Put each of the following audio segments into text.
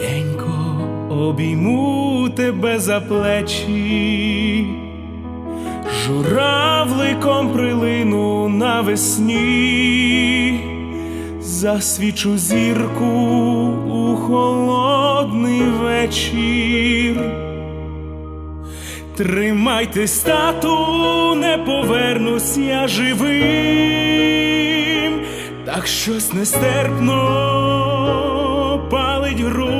тихенько обійму тебе за плечі, журавликом прилину навесні, засвічу зірку у холодний вечір. Тримайтесь, тату, не повернусь я живим, так щось нестерпно палить груди.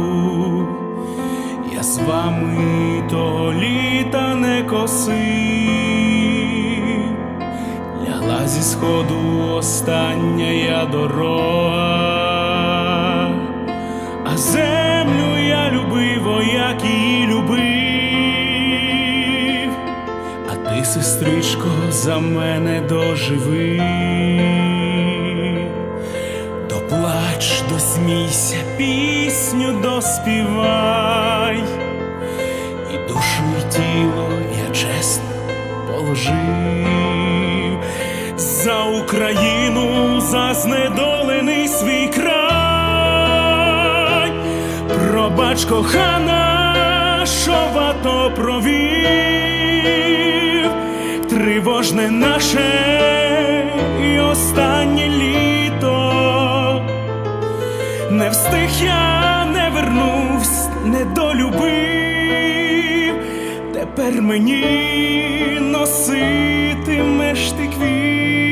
я з вами того літа не косив, лягла зі сходу остання я дорога, а землю я любив, о, як її любив, а ти, сестричко, за мене доживи. Доплач, досмійся, пісню доспівай, і душу, і тіло я чесно положив. За Україну, за знедолений свій край, пробач кохана, що в АТО провів, тривожне наше і останнє літо. Не встиг я, не вернувсь, не долюбив, тепер мені носитимеш ти квіт.